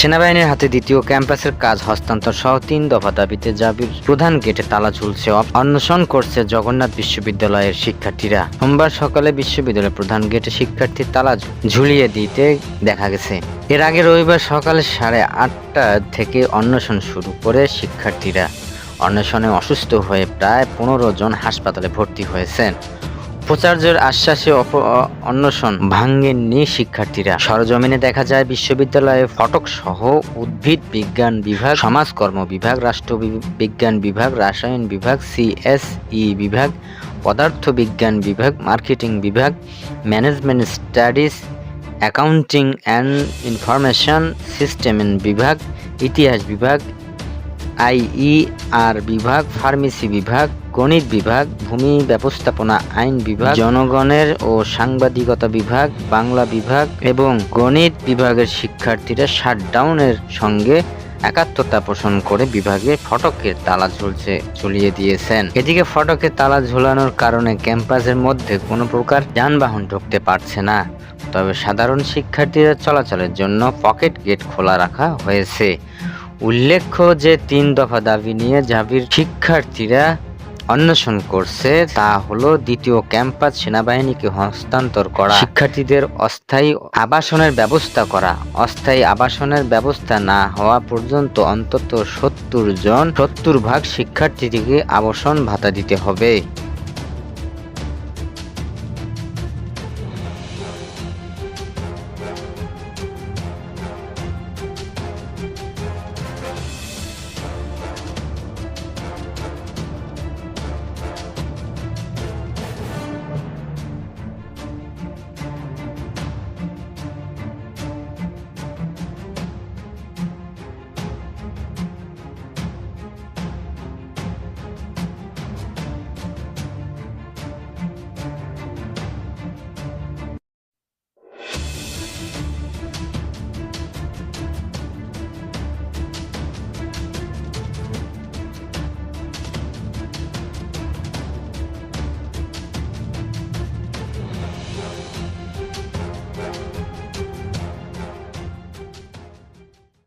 সেনাবাহিনীর হাতে দ্বিতীয় ক্যাম্পাসের কাজ হস্তান্তর সহ তিন দফা দাবিতে জাবির প্রধান গেটে তালা ঝুলছে। অন্বেষণ করছে জগন্নাথ বিশ্ববিদ্যালয়ের শিক্ষার্থীরা। সোমবার সকালে বিশ্ববিদ্যালয়ের প্রধান গেটে শিক্ষার্থীর তালা ঝুলিয়ে দিতে দেখা গেছে। এর আগে রবিবার সকালে সাড়ে আটটা থেকে অন্বেষণ শুরু করে শিক্ষার্থীরা। অন্বেষণে অসুস্থ হয়ে প্রায় পনেরো জন হাসপাতালে ভর্তি হয়েছেন। উপাচার্যের আশ্বাসে অন্বেষণ ভাঙ্গেননি শিক্ষার্থীরা। সরজমিনে দেখা যায় বিশ্ববিদ্যালয়ে ফটক সহ উদ্ভিদ বিজ্ঞান বিভাগ, সমাজকর্ম বিভাগ, রাষ্ট্র বিজ্ঞান বিভাগ, রাসায়ন বিভাগ সিএসই বিভাগ, পদার্থ বিজ্ঞান বিভাগ, মার্কেটিং বিভাগ, management studies, accounting and information system বিভাগ, ইতিহাস বিভাগ আইইআর বিভাগ, ফার্মেসি বিভাগ গণিত বিভাগ, ভূমি ব্যবস্থাপনা আইন বিভাগ, জনগণের ও সাংবাদিকতা বিভাগ, বাংলা বিভাগ এবং গণিত বিভাগের শিক্ষার্থীরা শাটডাউনের সঙ্গে একাত্মতা পোষণ করে বিভাগে ফটকের তালা ঝুলছে, ঝুলিয়ে দিয়েছেন। এদিকে ফটকে তালা ঝুলানোর কারণে ক্যাম্পাসের মধ্যে কোনো প্রকার যানবাহন ঢুকতে পারছে না। তবে সাধারণ শিক্ষার্থীরা চলাচলের জন্য পকেট গেট খোলা রাখা হয়েছে। উল্লেখ্য যে, তিন দফা দাবি নিয়ে জাবির শিক্ষার্থীরা অন্বেষণ করছে, তা হল দ্বিতীয় ক্যাম্পাস সেনাবাহিনীকে হস্তান্তর করা। শিক্ষার্থীদের অস্থায়ী আবাসনের ব্যবস্থা করা। অস্থায়ী আবাসনের ব্যবস্থা না হওয়া পর্যন্ত অন্তত সত্তর জন, সত্তর ভাগ শিক্ষার্থীকে আবাসন ভাতা দিতে হবে।